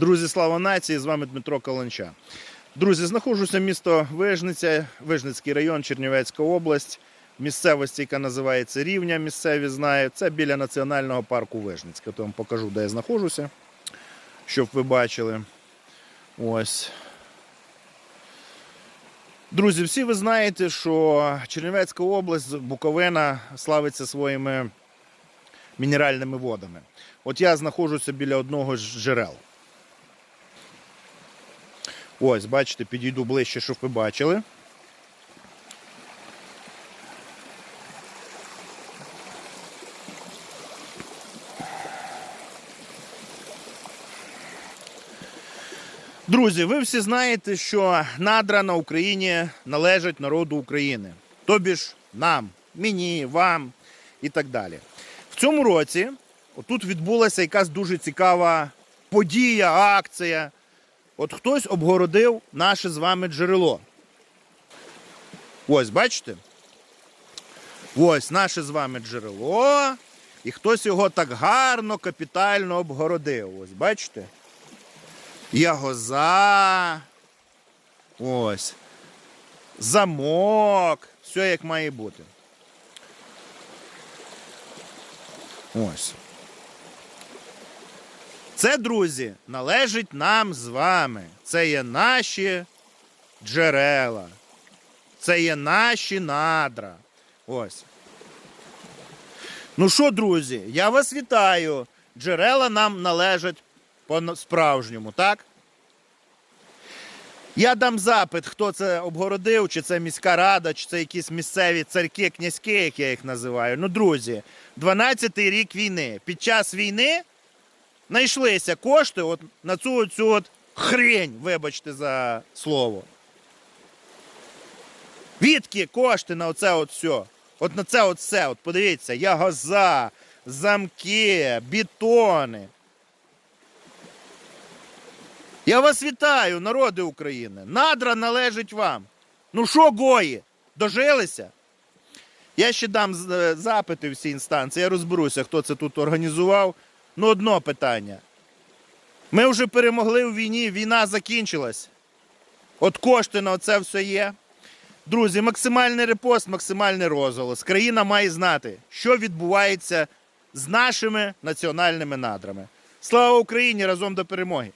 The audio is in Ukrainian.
Друзі, слава нації! З вами Дмитро Каланча. Друзі, знаходжуся місто Вижниця, Вижницький район, Чернівецька область. Місцевості, яка називається Рівня, місцеві знають. Це біля національного парку Вижницька. То вам покажу, де я знаходжуся, щоб ви бачили. Ось. Друзі, всі ви знаєте, що Чернівецька область, Буковина славиться своїми мінеральними водами. От я знаходжуся біля одного з джерел. Ось, бачите, підійду ближче, щоб ви бачили. Друзі, ви всі знаєте, що надра на Україні належать народу України. Тобі ж нам, мені, вам і так далі. В цьому році отут відбулася якась дуже цікава подія, акція. От хтось обгородив наше з вами джерело. Ось, бачите? Ось наше з вами джерело. І хтось його так гарно, капітально обгородив. Ось, бачите? Ягоза. Ось. Замок. Все як має бути. Ось. Це, друзі, належить нам з вами. Це є наші джерела. Це є наші надра. Ось. Ну що, друзі, я вас вітаю. Джерела нам належать по-справжньому, так? Я дам запит, хто це обгородив, чи це міська рада, чи це якісь місцеві царьки, князьки, як я їх називаю. Ну, друзі, 12-й рік війни. Під час війни знайшлися кошти от на цю оцю от хрень, вибачте за слово. Відки кошти на оце от все. От на це от все. От подивіться, ягоза, замки, бетони. Я вас вітаю, народи України. Надра належить вам. Ну що, гої, дожилися? Я ще дам е, запити всі інстанції, я розберуся, хто це тут організував. Ну, одно питання. Ми вже перемогли у війні, війна закінчилась. От кошти на це все є. Друзі, максимальний репост, максимальний розголос. Країна має знати, що відбувається з нашими національними надрами. Слава Україні! Разом до перемоги!